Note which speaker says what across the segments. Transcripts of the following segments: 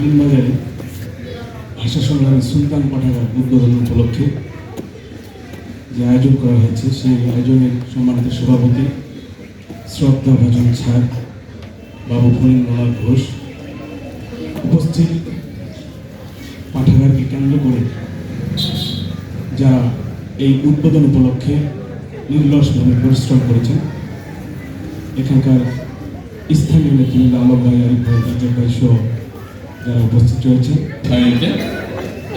Speaker 1: আমিনবাজারে ভাষা সংগ্রামী সুলতান পাঠাগার উদ্বোধন উপলক্ষে যে আয়োজন করা হয়েছে, সেই আয়োজনের সম্মানিত সভাপতি শ্রদ্ধা ভাজন ছাড় বাবু ফণীন্দ্রনাথ ঘোষ উপস্থিত পাঠাগারকে কেন্দ্র করে যারা এই উদ্বোধন উপলক্ষে নির্লসভাবে পরিশ্রম করেছেন। এখানকার স্থানীয় নেতৃবৃন্দ আলম ভাই, আরিফ ভাই সহ যারা উপস্থিত রয়েছেন
Speaker 2: সাইডে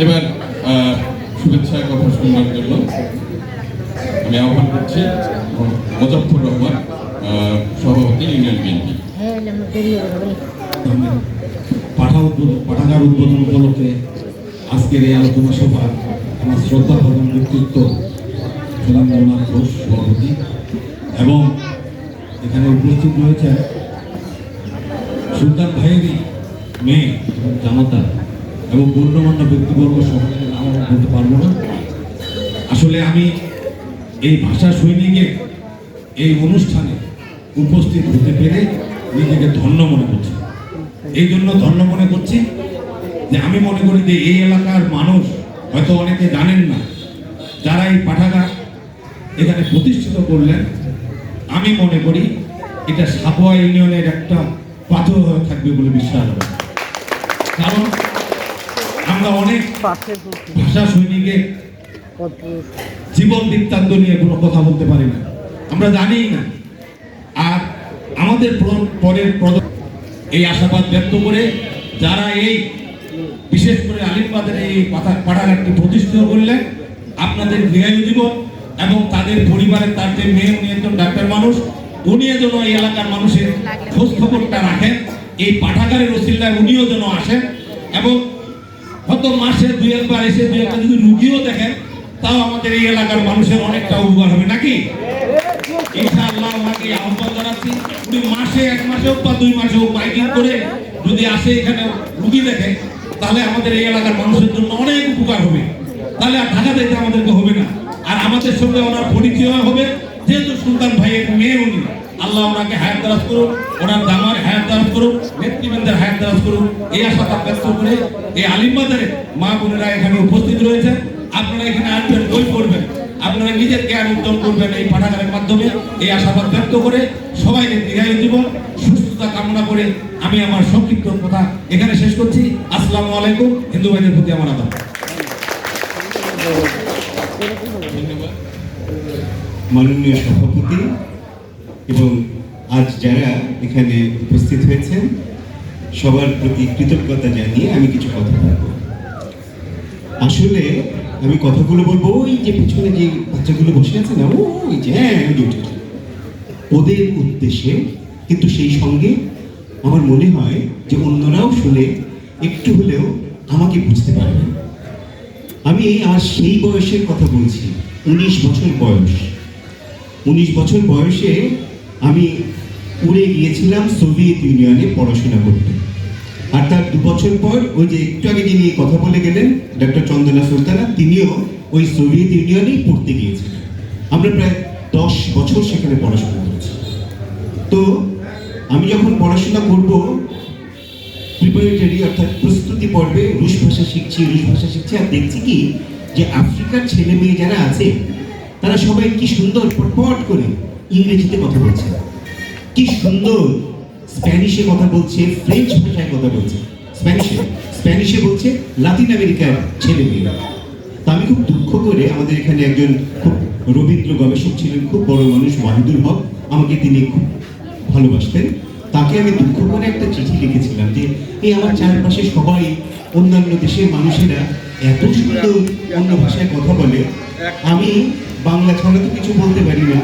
Speaker 2: এবার শুভেচ্ছার কথা শোনার জন্য আমি আহ্বান করছি মুজফর রহমান সভাপতি ইউনিয়ন বিএনপি।
Speaker 3: হ্যাঁ
Speaker 4: পাঠা উদ্বোধন পাঠাগার উদ্বোধন উপলক্ষে আজকের এই আলোচনা সভা আমার শ্রদ্ধা প্রধান ব্যক্তিত্ব সুরেন্দ্রনাথ ঘোষ সভাপতি। এবং এখানে উপস্থিত রয়েছেন সুলতান ভাইয়েরই মেয়ে, জামাতা এবং গণ্যমান্য ব্যক্তিবর্গ সকলের নাম বলতে পারব না। আসলে আমি এই ভাষা সৈনিকের এই অনুষ্ঠানে উপস্থিত হতে পেরে নিজেকে ধন্য মনে করছি। এই জন্য ধন্য মনে করছি যে আমি মনে করি যে এই এলাকার মানুষ হয়তো অনেকে জানেন না, যারা এই পাঠাগার এখানে প্রতিষ্ঠিত করলেন, আমি মনে করি এটা সাপোয়া ইউনিয়নের একটা পাথর হয়ে থাকবে বলে বিশ্বাস কারণ আমরা অনেক ভাষা সৈনিকের জীবন বৃত্তান্ত নিয়ে কোনো কথা বলতে পারি না। আমরা জানিই না। আর আমাদের পরের এই আশাবাদ ব্যক্ত করে যারা এই বিশেষ করে আলিমবাদের এই পাঠা- পাঠাগারটি প্রতিষ্ঠিত করলেন আপনাদের দীর্ঘায়ু জীবন এবং তাদের পরিবারের তার যে মেয়ে উনি একজন ডাক্তার মানুষ উনি যেন এই এলাকার মানুষের খোঁজ খবরটা রাখেন। এই পাঠাগারের ওসিল্লায় উনিও যেন আসেন এবং হয়তো মাসে দুই একবার এসে দুই একটা যদি রুগীও দেখেন, তাও আমাদের এই এলাকার মানুষের অনেকটা উপকার হবে, নাকি? আসে এখানে দেখে, তাহলে আমাদের এই এলাকার মানুষের জন্য অনেক উপকার হবে। তাহলে আর ঢাকা হবে না। আর আমাদের সঙ্গে ওনার পরিচয় হবে, যেহেতু সুলতান ভাইয়ের মেয়ে উনি। আল্লাহ ওনাকে হায়াত দারাজ করুন ওনার দামার হায়াত দারাজ করুন নেতৃবৃন্দের হায়াত দারাজ করুন এই আশাটা ব্যক্ত করে এই আলিমবাজারে মা বোনেরা এখানে উপস্থিত রয়েছেন আপনারা এখানে আসবেন বই পড়বেন। আপনারা নিজের জ্ঞান উদ্যম করবেন এই পাঠাগারের মাধ্যমে। এই আশাবাদ ব্যক্ত করে সবাইকে দীর্ঘায়ু জীবন, সুস্থতা কামনা করে আমি আমার সংক্ষিপ্ত কথা এখানে শেষ করছি। আসসালামু আলাইকুম, হিন্দু ভাইদের প্রতি আমার
Speaker 2: ধন্যবাদ
Speaker 5: মাননীয় সভাপতি এবং আজ যারা এখানে উপস্থিত হয়েছেন, সবার প্রতি কৃতজ্ঞতা জানিয়ে আমি কিছু কথা বলব। আসলে আমি কথাগুলো বলব, ওই যে পিছনে যে বাচ্চাগুলো বসে আছে না, ওই যে হ্যাঁ। ওদের উদ্দেশ্যে, কিন্তু সেই সঙ্গে আমার মনে হয় যে অন্যরাও শুনে একটু হলেও আমাকে বুঝতে পারবেন। আমি আর সেই বয়সের কথা বলছি, উনিশ বছর বয়স। উনিশ বছর বয়সে আমি উড়ে গিয়েছিলাম সোভিয়েত ইউনিয়নে পড়াশোনা করতে। আর তার দু বছর পর ওই যে একটু আগে যিনি কথা বলে গেলেন ডক্টর চন্দনা সুলতানা, তিনিও ওই সোভিয়েত ইউনিয়নেই পড়তে গিয়েছিলেন। আমরা প্রায় দশ বছর সেখানে পড়াশোনা করেছি। তো আমি যখন পড়াশোনা করব প্রিপারেটরি অর্থাৎ প্রস্তুতি পর্বে রুশ ভাষা শিখছি, রুশ ভাষা শিখছি, আর দেখছি কি যে আফ্রিকার ছেলে মেয়ে যারা আছে, তারা সবাই কি সুন্দর পটপট করে ইংরেজিতে কথা বলছে। কি সুন্দর স্প্যানিশে কথা বলছে, ফ্রেঞ্চ ভাষায় কথা বলছে। স্প্যানিশে স্প্যানিশে বলছে লাতিন আমেরিকার ছেলে মেয়েরা তা আমি খুব দুঃখ করে আমাদের এখানে একজন খুব রবীন্দ্র গবেষক ছিলেন, খুব বড় মানুষ, ওয়াহিদুল হক। আমাকে তিনি খুব ভালোবাসতেন। তাকে আমি দুঃখ করে একটা চিঠি লিখেছিলাম যে এই আমার চারপাশে সবাই, অন্যান্য দেশের মানুষেরা এত সুন্দর অন্য ভাষায় কথা বলে। আমি বাংলা ছাড়া তো কিছু বলতে পারি না।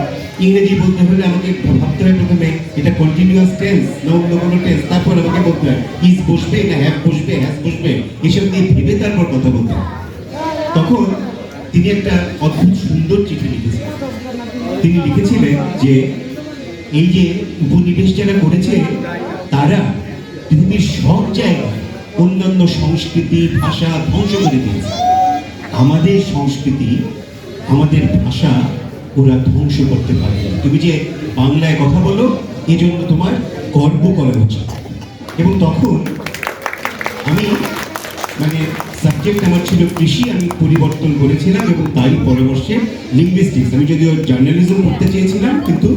Speaker 5: ইংরেজি বলতে হলে আমাকে ভাবতে হয় প্রথমে, এটা কন্টিনিউয়াস টেন্স না অন্য কোনো টেন্স তারপর আমাকে বলতে হয় ইজ বসবে না হ্যাভ বসবে হ্যাজ বসবে? এসব নিয়ে ভেবে তারপর কথা বলতে হয়। তখন তিনি একটা অদ্ভুত সুন্দর চিঠি লিখেছিলেন। তিনি লিখেছিলেন যে এই যে উপনিবেশ যারা করেছে, তারা পৃথিবীর সব জায়গায় অন্যান্য সংস্কৃতি, ভাষা ধ্বংস করে দিয়েছে। আমাদের সংস্কৃতি, আমাদের ভাষা ওরা ধ্বংস করতে পারে তুমি যে বাংলায় কথা বলো, এজন্য তোমার গর্ব করা উচিত। এবং তখন সাবজেক্ট আমার ছিল কৃষি, আমি পরিবর্তন করেছিলাম এবং তাই পরবর্ষে লিঙ্গুইস্টিক্স আমি যদিও জার্নালিজম পড়তে চেয়েছিলাম, কিন্তু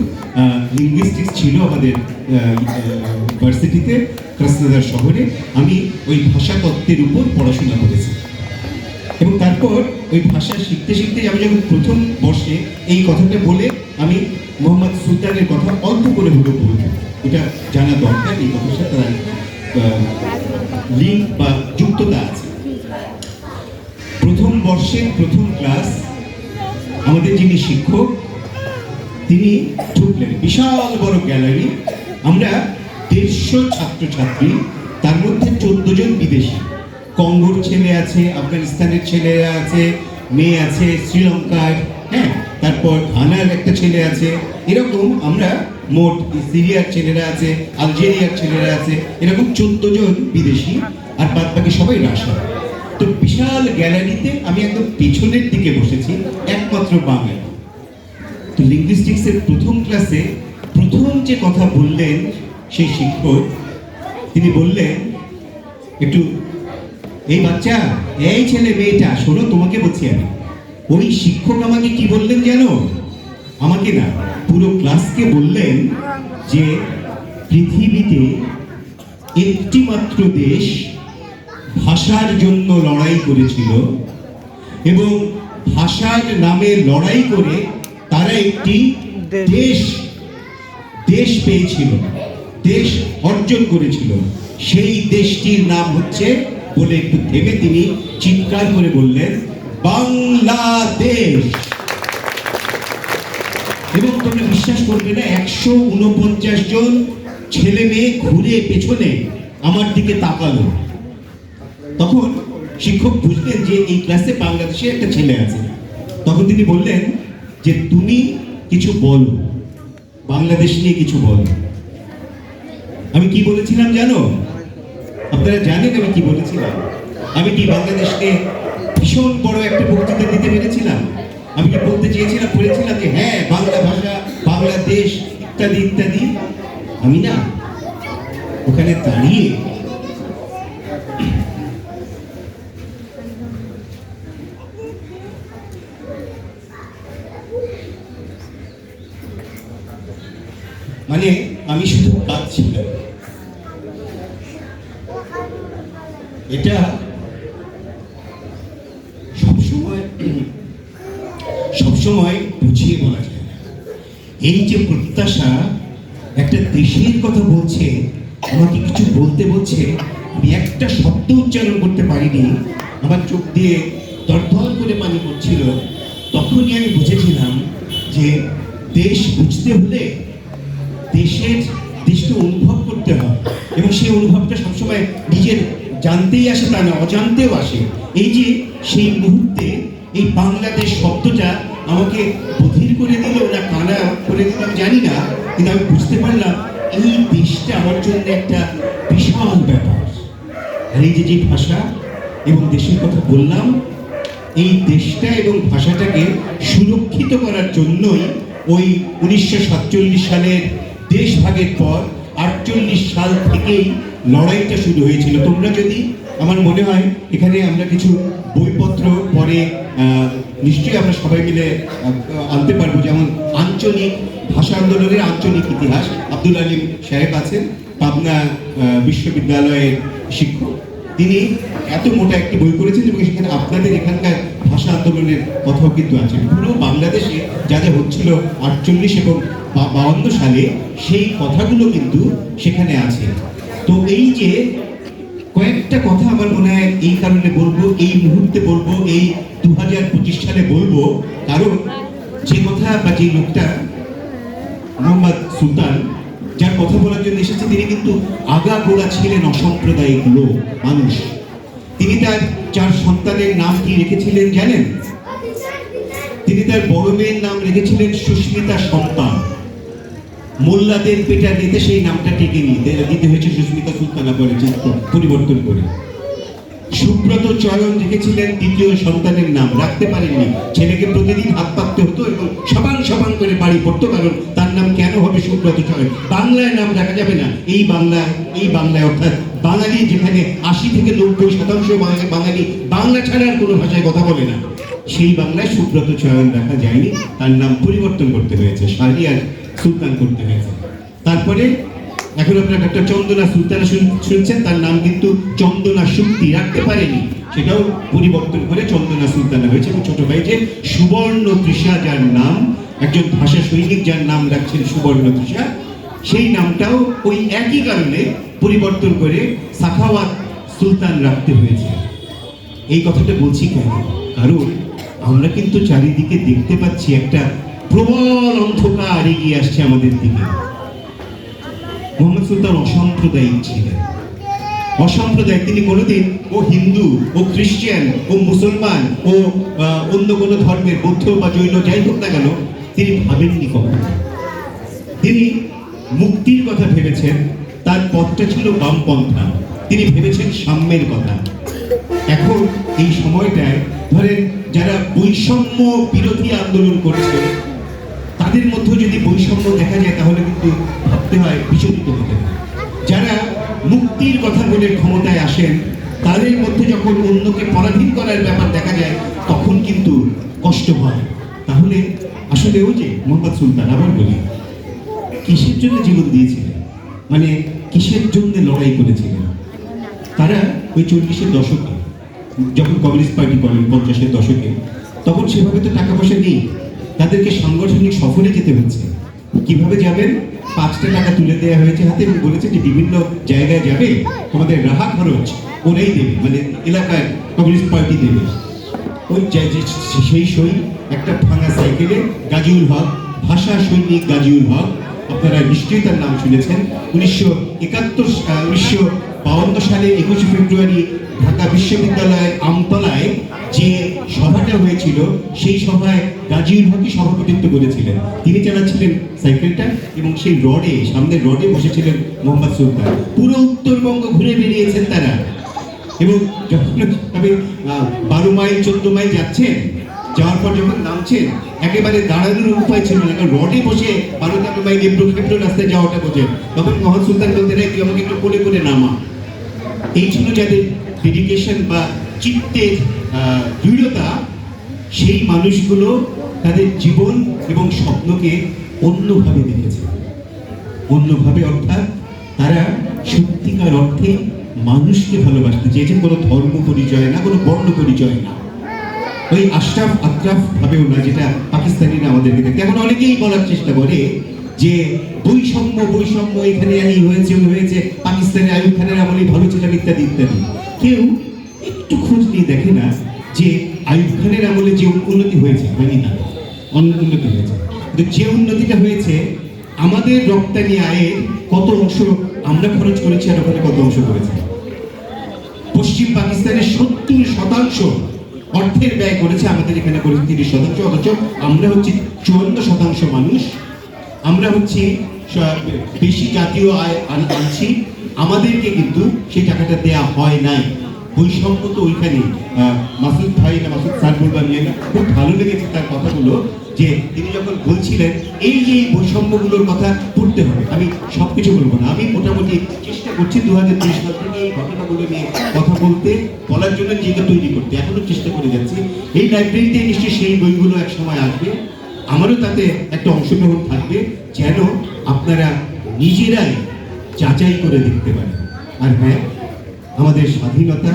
Speaker 5: লিঙ্গুইস্টিক্স ছিল আমাদের ইউনিভার্সিটিতে কৃষ্ণদার শহরে। আমি ওই ভাষা তত্ত্বের উপর পড়াশোনা করেছি। এবং তারপর ওই ভাষা শিখতে শিখতে আমি যখন প্রথম বর্ষে এই কথাটা বলে আমি মোহাম্মদ সুলতানের কথা অল্প করে হলো বলব এটা জানা দরকার, এই কথার সাথে লিঙ্ক বা যুক্ততা আছে। প্রথম বর্ষের প্রথম ক্লাস, আমাদের যিনি শিক্ষক, তিনি ঢুকলেন। বিশাল বড় গ্যালারি। আমরা দেড়শো ছাত্রছাত্রী, তার মধ্যে চোদ্দ জন বিদেশি। কঙ্গোর ছেলে আছে, আফগানিস্তানের ছেলেরা আছে, মেয়ে আছে, শ্রীলঙ্কার হ্যাঁ? তারপর ঘানার একটা ছেলে আছে। এরকম আমরা মোট সিরিয়ার ছেলেরা আছে, আলজেরিয়ার ছেলেরা আছে, এরকম চোদ্দ জন বিদেশি। আর বাদ বাকি সবাই রাশা তো বিশাল গ্যালারিতে আমি একদম পেছনের দিকে বসেছি, একমাত্র বাঙালি তো লিঙ্গুইস্টিক্সের প্রথম ক্লাসে প্রথম যে কথা বললেন সেই শিক্ষক, তিনি বললেন, একটু, এই বাচ্চা, এই ছেলে মেয়েটা, শোনো তোমাকে বলছি আমি। ওই শিক্ষক আমাকে কি বললেন জানো? আমাকে না পুরো ক্লাসকে বললেন যে পৃথিবীতে একটি মাত্র দেশ ভাষার জন্য লড়াই করেছিল এবং ভাষার নামে লড়াই করে তারা একটি দেশ। দেশ পেয়েছিল দেশ অর্জন করেছিল। সেই দেশটির নাম হচ্ছে বলে একটু থেমে তিনি চিৎকার করে বললেন বাংলাদেশ। এবং তোমরা বিশ্বাস করবে না একশো উনপঞ্চাশ জন ছেলে মেয়ে ঘুরে পেছনে আমার দিকে তাকালো। তখন শিক্ষক বুঝলেন যে এই ক্লাসে বাংলাদেশে একটা ছেলে আছে। তখন তিনি বললেন যে, তুমি কিছু বলো। বাংলাদেশ নিয়ে কিছু বলো। আমি কি বলেছিলাম জানো? আপনারা জানেন আমি কি বলেছিলাম? আমি কি বাংলাদেশকে ভীষণ বড় একটা বক্তৃতা দিতে পেরেছিলাম? আমি কি বলতে চেয়েছিলাম, বলেছিলাম যে হ্যাঁ বাংলা ভাষা, বাংলাদেশ, ইত্যাদি ইত্যাদি। আমি না, ওখানে দাঁড়িয়ে মানে আমি শুধু কাঁদছিলাম এটা সবসময় সবসময় বুঝিয়ে বলা যায় এই যে প্রত্যাশা, একটা দেশের কথা বলছে, আমাকে কিছু বলতে বলছে, আমি একটা শব্দ উচ্চারণ করতে পারিনি, আমার চোখ দিয়ে দরদর করে পানি পড়ছিল। তখনই আমি বুঝেছিলাম যে দেশ বুঝতে হলে জানতেই আসে তা না, অজান্তেও আসে। এই যে সেই মুহূর্তে এই বাংলাদেশ শব্দটা আমাকে বধির করে দিল, না কানা করে দিল, আমি জানি না, কিন্তু আমি বুঝতে পারলাম এই দেশটা আমার জন্য একটা বিশাল ব্যাপার। আর এই যে যে ভাষা এবং দেশের কথা বললাম, এই দেশটা এবং ভাষাটাকে সুরক্ষিত করার জন্যই ওই উনিশশো সাতচল্লিশ সালের দেশ ভাগের পর আটচল্লিশ সাল থেকেই লড়াইটা শুরু হয়েছিল। তোমরা যদি, আমার মনে হয়, এখানে আমরা কিছু বইপত্র পরে নিশ্চয়ই আমরা সবাই মিলে আনতে পারব। যেমন আঞ্চলিক ভাষা আন্দোলনের আঞ্চলিক ইতিহাস। আব্দুল আলিম সাহেব আছেন, পাবনা বিশ্ববিদ্যালয়ের শিক্ষক। তিনি এত মোটা একটি বই করেছেন এবং সেখানে আপনাদের এখানকার ভাষা আন্দোলনের কথাও কিন্তু আছে। পুরো বাংলাদেশে যা যা হচ্ছিল আটচল্লিশ এবং বাউন্ন সালে, সেই কথাগুলো কিন্তু সেখানে আছে। তো এই যে কয়েকটা কথা আমার মনে হয় এই কারণে বলব, এই মুহূর্তে বলব, এই দু হাজার পঁচিশ সালে বলব, কারণ যে কথা বা যে লোকটা মোহাম্মদ সুলতান, যার কথা বলার জন্য এসেছে, তিনি কিন্তু আগাগোড়া ছিলেন অসাম্প্রদায়িক লোক, মানুষ। তিনি তার চার সন্তানের নাম কি রেখেছিলেন জানেন? তিনি তার বড় মেয়ের নাম রেখেছিলেন সুস্মিতা সন্তান। মোল্লাদের পেটা দিতে সেই নামটা টেকে নিতে দিতে হয়েছে সুস্মিতা সুলতানা পরে পরিবর্তন করে। সুব্রত চয়ন রেখেছিলেন দ্বিতীয় সন্তানের নাম, রাখতে পারেননি। ছেলেকে প্রতিদিন হাত পাততে হতো এবং সবান সবান করে বাড়ি পড়তো, কারণ তার নাম কেন হবে সুব্রত চয়ন? বাংলায় নাম রাখা যাবে না। এই বাংলা এই বাংলায় অর্থাৎ বাঙালি যেখানে আশি থেকে নব্বই শতাংশ বাঙালি বাংলা ছাড়া আর কোনো ভাষায় কথা বলে না। সেই বাংলায় সুব্রত চয়ন রাখা যায়নি। তার নাম পরিবর্তন করতে হয়েছে। শাহরিয়ার সুলতান করতে হয়েছে। তারপরে এখন আপনার একটা চন্দনা সুলতানা শুনছেন, তার নাম কিন্তু চন্দনা শুক্তি, রাখতে পারেনি। সেটাও পরিবর্তন করে চন্দনা সুলতানা হয়েছে এবং ছোট ভাই যে সুবর্ণ তৃষা, যার নাম, একজন ভাষা সৈনিক যার নাম রাখছেন সুবর্ণ তৃষা, সেই নামটাও ওই একই কারণে পরিবর্তন করে সাখাওয়াত সুলতান রাখতে হয়েছে। এই কথাটা বলছি কেন? কারণ আমরা কিন্তু চারিদিকে দেখতে পাচ্ছি একটা প্রবল অন্ধকার এগিয়ে আসছে আমাদের দিকে। মোহাম্মদ সুলতান অসাম্প্রদায়িক ছিলেন। অসাম্প্রদায়িক, তিনি কোনোদিন ও হিন্দু, ও খ্রিস্টান, ও মুসলমান, ও অন্য কোনো ধর্মের বৌদ্ধ বা জৈন যাই হোক না কেন, তিনি ভাবেননি কখনো। তিনি মুক্তির কথা ভেবেছেন, তার পথটা ছিল বামপন্থা। তিনি ভেবেছেন সাম্যের কথা। এখন এই সময়টায় ধরেন যারা বৈষম্য বিরোধী আন্দোলন করছে তাদের মধ্যে যদি বৈষম্য দেখা যায়, তাহলে কিন্তু ভাবতে হয় বিচলিত হতে যারা মুক্তির কথা বলে ক্ষমতায় আসেন, তাদের মধ্যে যখন অন্যকে পরাধীন করার ব্যাপার দেখা যায়, তখন কিন্তু কষ্ট হয়। তাহলে আসলে ওই যে মোহাম্মদ সুলতান, আবার বলি, কিসের জন্য জীবন দিয়েছিলেন? মানে কিসের জন্য লড়াই করেছিলেন? তারা ওই চল্লিশের দশকে, যখন কমিউনিস্ট পার্টি করেন পঞ্চাশের দশকে, তখন সেভাবে তো টাকা পয়সা নেই। তাদেরকে সাংগঠনিক সফরে যেতে হচ্ছে। কীভাবে যাবেন? পাঁচটা টাকা তুলে দেওয়া হয়েছে হাতে এবং বলেছে যে বিভিন্ন জায়গায় যাবে, তোমাদের রাহা খরচ ওরাই দেবে মানে এলাকায় কমিউনিস্ট পার্টি দেবে। ওই সেই সই একটা ভাঙা সাইকেলে গাজিউল হক, ভাষা সৈনিক গাজিউল হক, আপনারা নিশ্চয়ই তার নাম শুনেছেন। উনিশশো একাত্তর উনিশশো বাউন্ন সালে একুশে ফেব্রুয়ারি ঢাকা বিশ্ববিদ্যালয়ের আমতলায় যে সভাটা হয়েছিল, সেই সভায় গাজিউল হকই সভাপতিত্ব করেছিলেন। তিনি চালাচ্ছিলেন সাইকেলটা এবং সেই রডে, সামনের রডে বসেছিলেন মোহাম্মদ সুলতান। পুরো উত্তরবঙ্গ ঘুরে বেরিয়েছেন তারা। এবং যখন তবে বারো মাইল, চোদ্দ মাইল যাচ্ছেন, যাওয়ার পর যখন নামছেন, একেবারে দাঁড়ানোর উপায় ছিল না, কারণ রডে বসে বারো তেরো মাইল এব্রো খেব্রো রাস্তায় যাওয়াটা বোঝেন। তখন মোহাম্মদ সুলতান বলতে নাই তুই আমাকে একটু কোলে করে নামা। এই ছিল যাদের ডেডিকেশন বা চিত্তের দৃঢ়তা, সেই মানুষগুলো তাদের জীবন এবং স্বপ্নকে অন্যভাবে দেখেছে। অন্যভাবে অর্থাৎ তারা সত্যিকার অর্থে মানুষকে ভালোবাসতে চেয়েছে কোনো ধর্ম পরিচয় না, কোনো বর্ণ পরিচয় না। ওই আশরাফ আত্রাফ ভাবেও না, যেটা পাকিস্তানিরা আমাদেরকে দেখে। এখন অনেকেই বলার চেষ্টা করে যে বৈষম্য বৈষম্য এখানে এই হয়েছে হয়েছে, পাকিস্তানে আয়ুব খানের আমলে ভালো ছিলাম ইত্যাদি ইত্যাদি। কেউ একটু খোঁজ নিয়ে দেখে না যে আয়ুব খানের আমলে যে উন্নতি হয়েছে হয়নি না উন্নতি হয়েছে। কিন্তু যে উন্নতিটা হয়েছে, আমাদের রপ্তানি আয়ের কত অংশ, আমরা খরচ করেছি আর ওখানে কত অংশ করেছে? পশ্চিম পাকিস্তানের সত্তর শতাংশ অর্থের ব্যয় করেছে আমাদের এখানে করেছে তিরিশ শতাংশ অথচ আমরা হচ্ছে চুয়ান্ন শতাংশ মানুষ আমরা হচ্ছে বেশি জাতীয় আয় আন- আনছি। আমাদেরকে কিন্তু সেই টাকাটা দেয়া হয় নাই। বৈষম্য তো ওইখানে মাসুদ ভাই না মাসুদ স্যার বলবেন নিয়ে খুব ভালো লেগেছে তার কথাগুলো, যে তিনি যখন বলছিলেন, এই যে এই বৈষম্যগুলোর কথা পড়তে হবে, আমি সবকিছু বলব না। আমি মোটামুটি চেষ্টা করছি দু হাজার ত্রিশ সাল থেকে এই ঘটনাগুলো নিয়ে কথা বলতে, বলার জন্য নিজেকে তৈরি করতে। এখনও চেষ্টা করে যাচ্ছি। এই লাইব্রেরিতে নিশ্চয়ই সেই বইগুলো এক সময় আসবে। আমারও তাতে একটা অংশগ্রহণ থাকবে যেন আপনারা নিজেরাই যাচাই করে দেখতে পারেন। আর হ্যাঁ আমাদের স্বাধীনতা,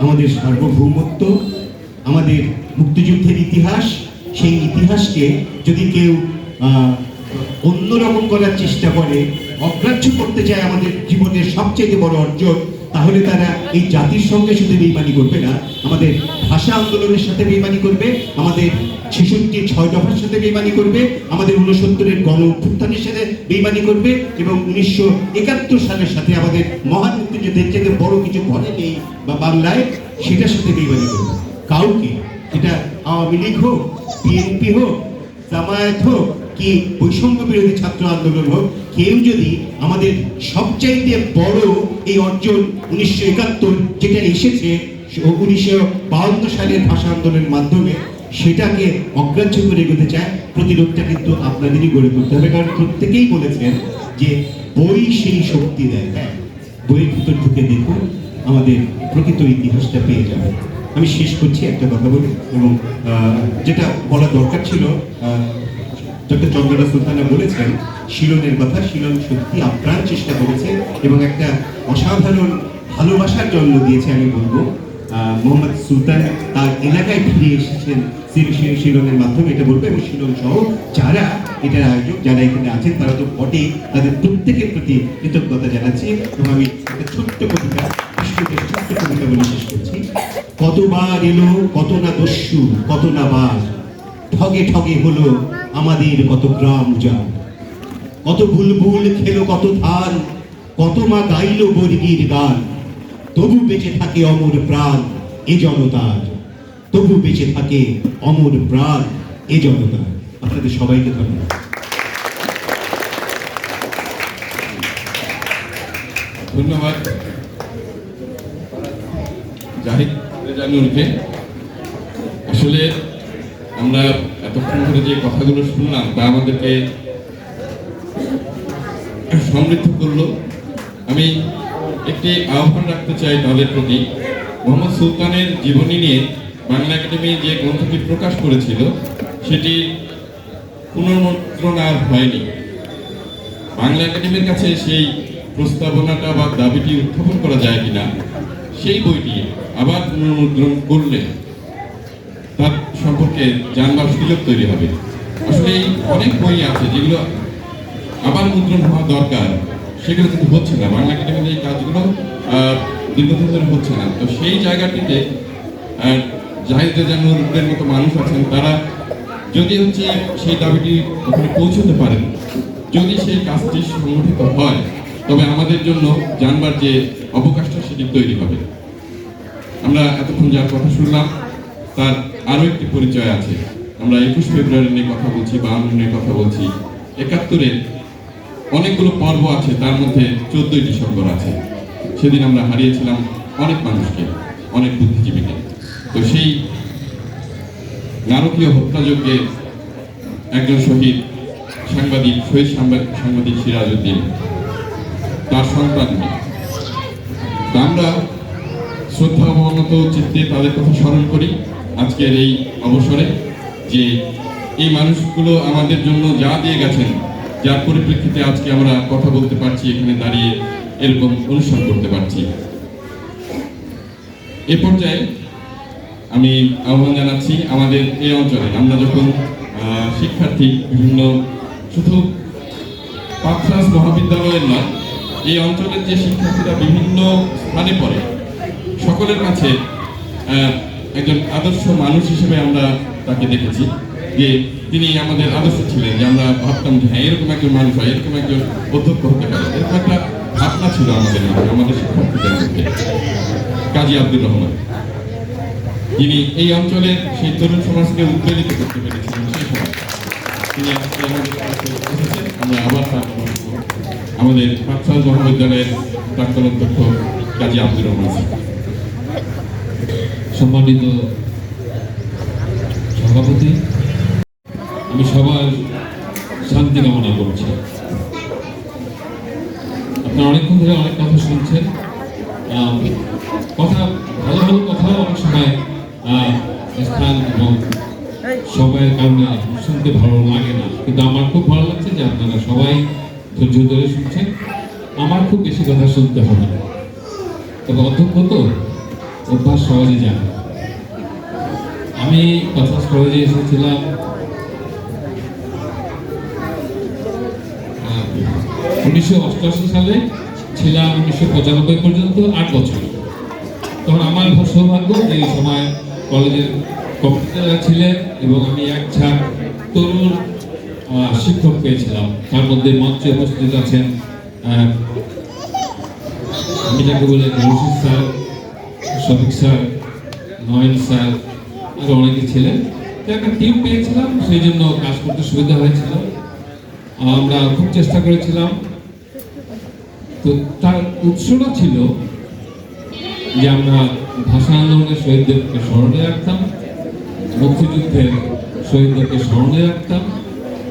Speaker 5: আমাদের সার্বভৌমত্ব, আমাদের মুক্তিযুদ্ধের ইতিহাস, সেই ইতিহাসকে যদি কেউ অন্যরকম করার চেষ্টা করে, অগ্রাহ্য করতে চায় আমাদের জীবনের সবচেয়ে বড় অর্জন তাহলে তারা এই জাতির সঙ্গে শুধু বেইমানি করবে না, আমাদের ভাষা আন্দোলনের সাথে বেইমানি করবে, আমাদের ছেষট্টি ছয় দফার সাথে বেইমানি করবে, আমাদের উনসত্তরের গণ অভ্যুত্থানের সাথে বেইমানি করবে এবং উনিশশো একাত্তর সালের সাথে আমাদের মহান মুক্তিযুদ্ধের থেকে বড় কিছু ঘটে নেই বা বাংলায়, সেটার সাথে বেইমানি করবে। কাউকে এটা আওয়ামী লীগ হোক, বিএনপি হোক, জামায়াত হোক কি বৈষম্য বিরোধী ছাত্র আন্দোলন হোক, কেউ যদি আমাদের সবচাইতে বড় এই অর্জন উনিশশো একাত্তর যেটা এসেছে উনিশশো বাহান্ন সালের ভাষা আন্দোলনের মাধ্যমে সেটাকে অগ্রাহ্য করে এগোতে চায়, প্রতিরোধটা কিন্তু আপনাদেরই গড়ে তুলতে হবে। কারণ প্রত্যেকেই বলেছেন যে বই সেই শক্তি দেয়। হ্যাঁ বইয়ের ভিতর ঢুকে দেখুন, আমাদের প্রকৃত ইতিহাসটা পেয়ে যাবে। আমি শেষ করছি, একটা কথা বলি, এবং যেটা বলা দরকার ছিল ডক্টর চন্দ্রনা সুলতানা বলেছেন শিলনের কথা শিলন সত্যি আপ্রাণ চেষ্টা করেছে এবং একটা অসাধারণ ভালোবাসার জন্ম দিয়েছে আমি বলব। মোহাম্মদ সুলতান তার এলাকায় ফিরে এসেছেন শিল- শিল- শিলনের মাধ্যমে এটা বলব এবং শিলন সহ যারা এটার আয়োজক, যারা এখানে আছেন, তারা তো বটেই তাদের প্রত্যেকের প্রতি কৃতজ্ঞতা জানাচ্ছি এবং আমি একটা ছোট্ট কবিতা ছোট্ট কবিতা বলে শেষ করছি। কতবার এলো, কত না দস্যু, কত না বার ঠগে ঠগে হলো আমাদের কত গ্রাম উজাড়। কত বুলবুল খেলো, কত ধান কত মা গাইলো বর্গির গান। তবু বেঁচে থাকে অমর প্রাণ, এ জনতার। তবু বেঁচে থাকে অমর প্রাণ, এ জনতার। আপনাদের সবাইকে ধন্যবাদ।
Speaker 2: ধন্যবাদ। জাহিদ আসলে আমরা এতক্ষণ ধরে যে কথাগুলো শুনলাম তা আমাদেরকে সমৃদ্ধ করল। আমি একটি আহ্বান রাখতে চাই দলের প্রতি। মোহাম্মদ সুলতানের জীবনী নিয়ে বাংলা একাডেমি যে গ্রন্থটি প্রকাশ করেছিল, সেটি পুনর্মন্ত্রণ আর হয়নি। বাংলা একাডেমির কাছে সেই প্রস্তাবনাটা বা দাবিটি উত্থাপন করা যায় কিনা, সেই বইটি আবার পুনর্মুদ্রণ করলে সম্পর্কে জানবার সুযোগ তৈরি হবে। আসলে অনেক বই আছে যেগুলো আবার মুদ্রণ হওয়া দরকার। সেগুলো কিন্তু হচ্ছে না। বাংলা একাডেমির এই কাজগুলো দীর্ঘদিন ধরে হচ্ছে না। তো সেই জায়গাটিতে জাহিদ মতো মানুষ আছেন, তারা যদি হচ্ছে সেই দাবিটি ওখানে পৌঁছতে পারেন, যদি সেই কাজটি সংগঠিত হয়, তবে আমাদের জন্য জানবার যে অবকাশটা সেটি তৈরি হবে। আমরা এতক্ষণ যার কথা শুনলাম, তার আরও একটি পরিচয় আছে। আমরা একুশ ফেব্রুয়ারি নিয়ে কথা বলছি, বাউন্ন নিয়ে কথা বলছি। একাত্তরের অনেকগুলো পর্ব আছে, তার মধ্যে চোদ্দই ডিসেম্বর আছে। সেদিন আমরা হারিয়েছিলাম অনেক মানুষকে, অনেক বুদ্ধিজীবীকে। তো সেই নারকীয় হত্যাযজ্ঞে একজন শহীদ সাংবাদিক শহীদ সাংবাদিক সাংবাদিক সিরাজউদ্দিন, তার সন্তান। আমরা শ্রদ্ধা অবনত চিত্তে তাদের কথা স্মরণ করি। আজকের এই অবসরে যে এই মানুষগুলো আমাদের জন্য যা দিয়ে গেছেন, যার পরিপ্রেক্ষিতে আজকে আমরা কথা বলতে পারছি, এখানে দাঁড়িয়ে এরকম অনুষ্ঠান করতে পারছি। এ পর্যায়ে আমি আহ্বান জানাচ্ছি আমাদের এই অঞ্চলে। আমরা যখন শিক্ষার্থী, বিভিন্ন শুধু পাথরাস মহাবিদ্যালয়ের নয়, এই অঞ্চলের যে শিক্ষার্থীরা বিভিন্ন স্থানে পড়ে, সকলের কাছে একজন আদর্শ মানুষ হিসেবে আমরা তাকে দেখেছি, যে তিনি আমাদের আদর্শ ছিলেন, যে আমরা ভাবতাম যে হ্যাঁ এরকম একজন মানুষ হয়, এরকম একজন অধ্যক্ষ হতে পারে। এরকম একটা ভাবনা ছিল আমাদের মধ্যে, আমাদের শিক্ষার্থীদের মধ্যে। কাজী আব্দুর রহমান। যিনি এই অঞ্চলের সেই তরুণ সমাজকে উদ্বেলিত করতে পেরেছিলেন, সেই সময়। তিনি আমরা আবার আমাদের পাঠশাল মহাবিদ্যালয়ের প্রাক্তন অধ্যক্ষ কাজী আব্দুর রহমান।
Speaker 6: সম্মানিত সভাপতি, আমি সবার শান্তি কামনা করছি। আপনারা অনেকক্ষণ ধরে অনেক কথা শুনছেন। কথা, ভালো ভালো কথা অনেক সময় স্থান এবং সময়ের কারণে শুনতে ভালো লাগে না। কিন্তু আমার খুব ভালো লাগছে যে আপনারা সবাই ধৈর্য ধরে শুনছেন। আমার খুব বেশি কথা শুনতে হবে না। তবে অধ্যক্ষ তো, অভ্যাস সহজে যায়। আমি কথা কলেজে এসেছিলাম। উনিশশো অষ্টআশি সালে ছিলাম উনিশশো পঁচানব্বই পর্যন্ত আট বছর। তখন আমার সৌভাগ্য যে সময় কলেজের কম্পিউটার ছিলেন এবং আমি এক ঝাঁক তরুণ শিক্ষক পেয়েছিলাম। তার মধ্যে মঞ্চে উপস্থিত আছেন আমি যাকে বলে Rashid sir, Shafiq sir, Nayan sir আরও অনেকে ছিলেন একটা টিম পেয়েছিলাম সেই জন্য কাজ করতে সুবিধা হয়েছিল। আমরা খুব চেষ্টা করেছিলাম। তো তার উৎসটা ছিল যে আমরা ভাষা আন্দোলনের শহীদদেরকে স্মরণে রাখতাম, মুক্তিযুদ্ধের শহীদদেরকে স্মরণে রাখতাম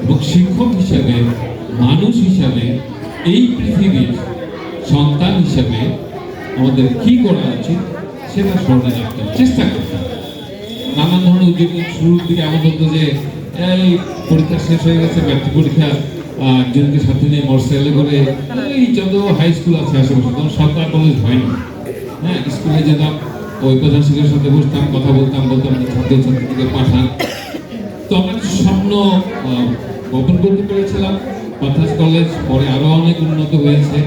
Speaker 6: এবং শিক্ষক হিসাবে, মানুষ হিসাবে, এই পৃথিবীর সন্তান হিসাবে আমাদের কি করা উচিত সেটা স্মরণে রাখতাম চেষ্টা করতাম। নানান ধরনের উদ্যোগ শুরুর দিকে এমন হতো যে, এই পরীক্ষা শেষ হয়ে গেছে ম্যাট্রিক পরীক্ষা একজনকে সাথে নিয়ে মোটরসাইকেলে করে, এই যত হাই স্কুল আছে আশেপাশে, তখন সরকার কলেজ হয়নি। হ্যাঁ স্কুলে যেতাম, ওই প্রধান শিক্ষকের সাথে বসতাম, কথা বলতাম বলতাম ছাত্র ছাত্রীকে পাঠান। তো আমরা স্বপ্ন বপন করতে পেরেছিলাম। পাথাস কলেজ পরে আরও অনেক উন্নত হয়েছে।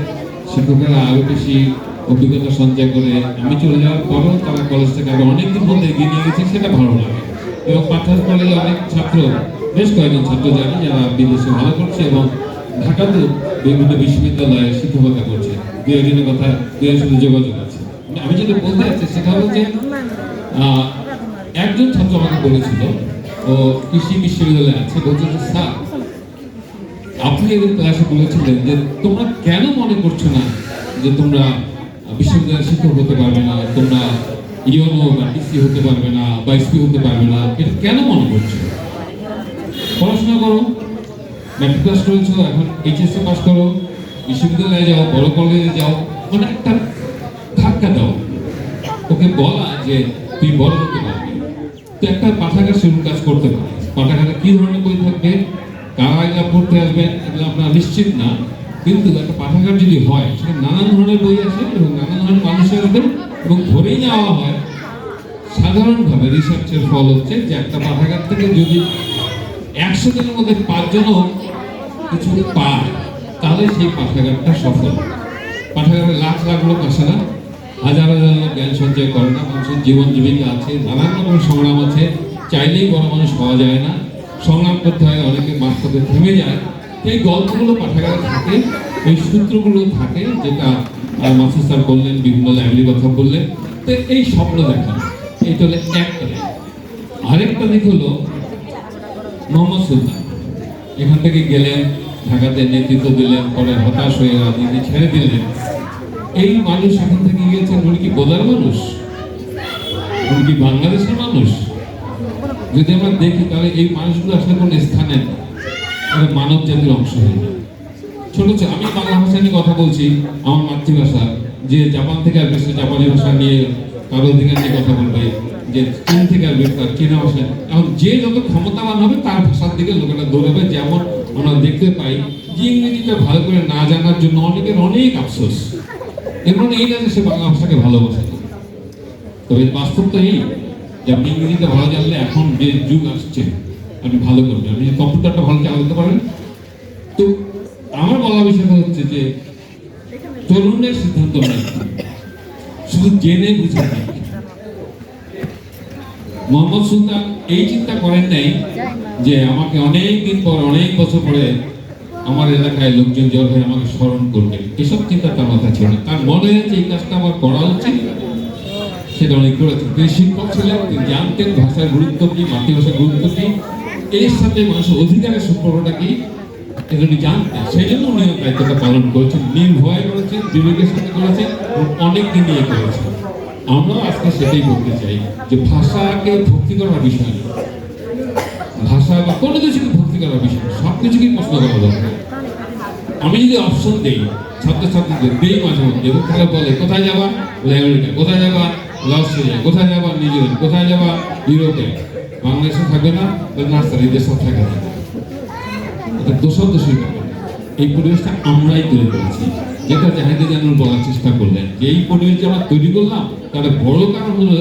Speaker 6: শিক্ষকেরা আরও বেশি অভিজ্ঞতা সঞ্চয় করে আমি চলে যাওয়ার পরেও তারা কলেজটাকে আরও অনেক দিন মধ্যে এগিয়ে নিয়ে গেছে, সেটা ভালো লাগে। এবং পাথাস কলেজে অনেক ছাত্র, বেশ কয়েকজন ছাত্র জানি যারা বিদেশে ভালো করছে এবং ঢাকাতেও বিভিন্ন বিশ্ববিদ্যালয়ে শিক্ষকতা করছে। দু একজনের কথা দু একজনের যোগাযোগ আছে। আমি যেটা বলতে চাচ্ছি সেটা হলো যে একজন ছাত্র আমাকে বলেছিল, ও কৃষি বিশ্ববিদ্যালয়ে আছে, বলছে যে, স্যার, আপনি এদের ক্লাসে বলেছিলেন যে, তোমরা কেন মনে করছ না যে তোমরা বিশ্ববিদ্যালয়ের শিক্ষক হতে পারবে না, তোমরা ইউনো বা ডিসি হতে পারবে না, বা এসপি হতে পারবে না, এটা কেন মনে করছ? পড়াশোনা করো ম্যাট্রিক পাস করেছ এখন এইচএসসি পাস করো, বিশ্ববিদ্যালয়ে যাও, বড় কলেজে যাও মানে একটা ধাক্কা দাও। ওকে বলা যে তুই বড় হতে পারবি তো একটা পাঠাগার সেরকম কাজ করতে পারে। পাঠাগারে কি ধরনের বই থাকবে? কারা এগুলা পড়তে আসবেন এগুলো আপনার নিশ্চিত না। কিন্তু একটা পাঠাগার যদি হয় সেখানে নানান ধরনের বই আছে এবং নানান ধরনের মানুষের আসবেন এবং ধরেই নেওয়া হয়। সাধারণভাবে রিসার্চের ফল হচ্ছে যে একটা পাঠাগার থেকে যদি একশো জনের মধ্যে পাঁচজনও কিছু পায়, তাহলে সেই পাঠাগারটা সফল। পাঠাগারে লাখ লাখ লোক আসে না, হাজার হাজার লোক জ্ঞান সঞ্চয় করে না, মানুষের জীবন জীবিকা আছে, নানান রকমের সংগ্রাম আছে, চাইলেই বড় মানুষ হওয়া যায় না। সংগ্রাম করতে হয়, অনেকে মাঝপথে থেমে যায় এই গল্পগুলো পাঠাগারে থাকে, এই সূত্রগুলো থাকে, যেটা মাসুদ স্যার বললেন, বিভিন্ন লাইব্রেরির কথা বললেন। তো এই স্বপ্ন দেখা এইটা হলো একটা। দিক। আরেকটা দিক হলো মোহাম্মদ সুলতান। এখান থেকে গেলেন, ঢাকাতে নেতৃত্ব দিলেন, পরে হতাশ হয়ে রাজনীতি ছেড়ে দিলেন। এই মানুষ এখান থেকে গিয়েছেন, উনি কি বোধার মানুষ? উনি কি বাংলাদেশের মানুষ? যদি আমরা দেখি, তাহলে এই মানুষগুলো আসলে কোন স্থানে না। মানব জাতির অংশ হয়ে। ছোট আমি বাংলা ভাষা নিয়ে কথা বলছি আমার মাতৃভাষা, যে জাপান থেকে আর বেশি জাপানি ভাষা নিয়ে কারও অধিকার নিয়ে কথা বলবে, যে চীন থেকে আসবে তার চীনা ভাষা। এখন যে যত ক্ষমতাবান হবে, তার ভাষার দিকে লোকেরা দৌড়াবে, যেমন আমরা দেখতে পাই যে ইংরেজিটা ভালো করে না জানার জন্য অনেকের অনেক আফসোস। এর মানে এই না যে সে বাংলা ভাষাকে ভালোবাসে। না। তবে বাস্তবটা এই যে আপনি ইংরেজিটা ভালো জানলে এখন যে যুগ আসছে, আপনি ভালো করবেন। আপনি কম্পিউটারটা ভালো চালাতে পারেন তো আমার বলা বিষয়টা হচ্ছে যে তরুণের সিদ্ধান্ত শুধু জেনে বুঝে মোহাম্মদ সুলতান এই চিন্তা করেন নাই যে আমাকে অনেক দিন পর অনেক বছর পরে আমার এলাকায় লোকজন জড় হয়ে আমাকে স্মরণ করবে। এসব চিন্তা তার মাথা ছিল না। তার মনে হয়েছে এই কাজটা আমার করা উচিত। সেটা অনেক করেছেন তিনি শিক্ষক ছিলেন, তিনি জানতেন ভাষার গুরুত্ব কি, মাতৃভাষার গুরুত্ব কি। এর সাথে মানুষের অধিকারের সম্পর্কটা কি উনি জানতেন সেই জন্য উনি দায়িত্বটা পালন করেছেন। নির্ভয় করেছেন বিবেকের সাথে করেছেন এবং অনেক দিন নিয়ে করেছেন। আমরাও আজকে সেটাই বলতে চাই যে ভাষাকে ভক্তি করার বিষয় না। ভাষা বা কোনো কিছুকে ভক্তি করার বিষয় সব কিছুকেই প্রশ্ন করা দরকার। আমি যদি অপশন দেই, ছাত্রছাত্রীদের দেই মাঝে মধ্যে এবং তারা বলে, কোথায় যাবা? আমেরিকা কোথায় যাবা? অস্ট্রেলিয়া কোথায় যাবা? নিউজিল্যান্ড। কোথায় যাবা? ইউরোপে। বাংলাদেশে থাকবে না? নার্সারি দেশে থাকবে না। এটা দোষর দোষী এই পরিবেশটা আমরাই তৈরি করেছি। যেটা জাহিদে জানুন বলার চেষ্টা করলেন যে, এই পরিবেশ যে আমরা তৈরি করলাম, তার বড় কারণ হলো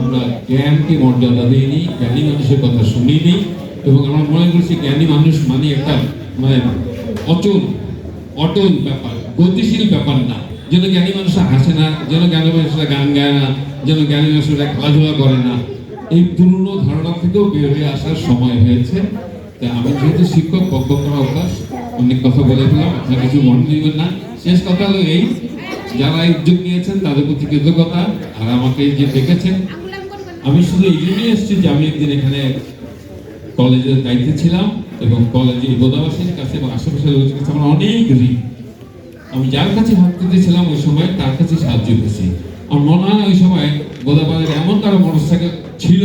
Speaker 6: আমরা জ্ঞানকে মর্যাদা দিইনি, জ্ঞানী মানুষের কথা শুনিনি এবং আমরা মনে করছি জ্ঞানী মানুষ মানে একটা মানে অচল, অটল ব্যাপার, গতিশীল ব্যাপার না। যেন জ্ঞানী মানুষরা হাসে না, যেন জ্ঞানী মানুষরা গান গায় না, যেন জ্ঞানী মানুষরা খেলাধুলা করে না। এই পুরনো ধারণা থেকেও বের হয়ে আসার সময় হয়েছে। তা আমি যেহেতু শিক্ষক করা অভ্যাস, অনেক কথা বলে ফেলাম আপনার কিছু মনে দিবেন না। শেষ কথা হলো এই, যারা উদ্যোগ নিয়েছেন, তাদের প্রতি কৃতজ্ঞতা। আর আমাকে যে ডেকেছেন আমি শুধু এই জন্যই এসেছি যে আমি একদিন এখানে কলেজের দায়িত্বে ছিলাম এবং কলেজে বোধাবাসীর কাছে এবং আশেপাশের লোকের কাছে আমার অনেক ঋণ। আমি যার কাছে হাত পেতেছিলাম ওই সময় তার কাছে সাহায্য পেয়েছি। আমার মনে হয় ওই সময় বোধাবাদের এমন কারও মোটরসাইকেল ছিল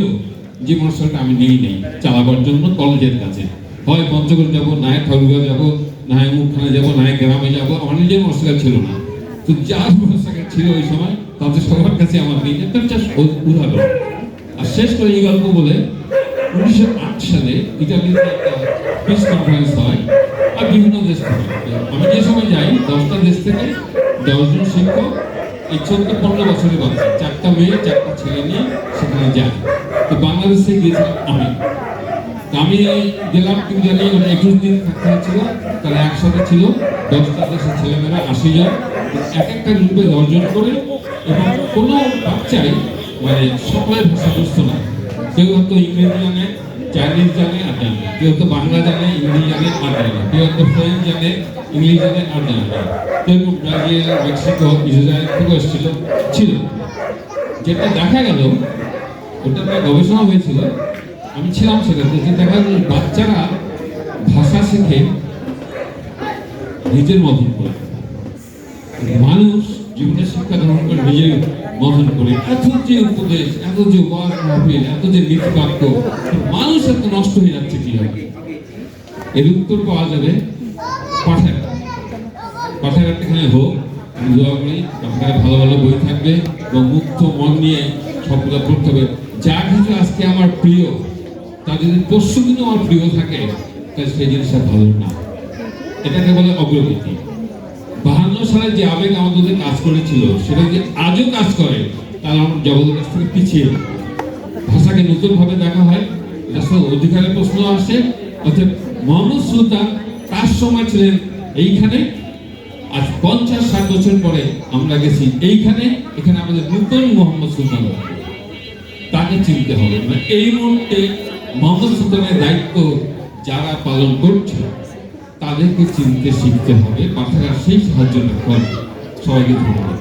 Speaker 6: যে মোটরসাইকেলটা আমি নেই নেই চালাবার জন্য কলেজের কাছে। হয় পঞ্চগড় যাব না হয় ঠাকুরগাঁ যাব না হয় মুখখানে যাব না হয় গ্রামে যাব, আমার নিজের মোটরসাইকেল ছিল না। তো যার মোটরসাইকেল ছিল ওই সময় তাদের সবার কাছে আমার নেই একটা উদাহরণ। আর শেষ করে এই গল্প বলে, উনিশশো আট সালে ইটালিতে একটা পিস কনফারেন্স হয়, আর বিভিন্ন দেশ থেকে। আমি যে সময় যাই, দশটা দেশ থেকে দশজন শিক্ষক এই চোদ্দ পনেরো বছরের বাচ্চা চারটা মেয়ে, চারটা ছেলে নিয়ে সেখানে যায়। তো বাংলাদেশে গিয়েছিলাম আমি। আমি গেলাম কিন্তু জানি ওরা একুশ দিন থাকতে হয়েছিল, তারা একসাথে ছিল, দশটা দেশের ছেলেমেয়েরা জন তো এক একটা গ্রুপে দশজন করে এবং কোনো বাচ্চাই মানে সকলের ভাষা বুঝতো না। কেউ হয়তো ইংরেজি জানে, চাইনিজ জানে, আর জানে কেউ হয়তো বাংলা জানে ইংরেজি জানে আর জানে। কেউ হয়তো ফ্রেঞ্চ জানে ইংলিশ জানে আর জানে না ব্রাজিল, মেক্সিকো, ইসরায়েল থেকে এসেছিল, ছিল। যেটা দেখা গেল, ওটা একটা গবেষণা হয়েছিল। আমি ছিলাম সেটাতে যে দেখা গেল বাচ্চারা ভাষা শিখে নিজের মতন করে। মানুষ জীবনে শিক্ষা গ্রহণ করে নিজের মতন করে। এত যে উপদেশ, এত যে ওয়াজ মাহফিল, এত যে নীতি বাক্য মানুষ এত নষ্ট হয়ে যাচ্ছে কি এর উত্তর পাওয়া যাবে পাঠাগার পাঠাগার এখানে হোক দোয়া করি পাঠাগারে ভালো ভালো বই থাকবে এবং মুক্ত মন নিয়ে সবগুলো পড়তে হবে। যা কিছু আজকে আমার প্রিয় তা যদি পরশু দিনও আমার প্রিয় থাকে, তাহলে সেই জিনিসটা ভালো না। এটাকে বলে অগ্রগতি। বাহান্ন সালে যে আবেগ আমাদের কাজ করেছিল, সেটা যদি আজও কাজ করে তাহলে আমরা জগতের কাছ থেকে পিছিয়ে ভাষাকে নতুন ভাবে দেখা হয় সঙ্গে অধিকারের প্রশ্ন আসে, অর্থাৎ সুলতান তার সময় ছিলেন এইখানে। আর পঞ্চাশ ষাট বছর পরে আমরা গেছি এইখানে, এখানে আমাদের নতুন মোহাম্মদ সুলতান। তাকে চিনতে হবে। মানে এই মুহূর্তে মোহাম্মদ সুলতানের দায়িত্ব যারা পালন করছে, তাদেরকে চিনতে শিখতে হবে। পাঠাগার সেই সাহায্য করে সবাইকে ধন্যবাদ।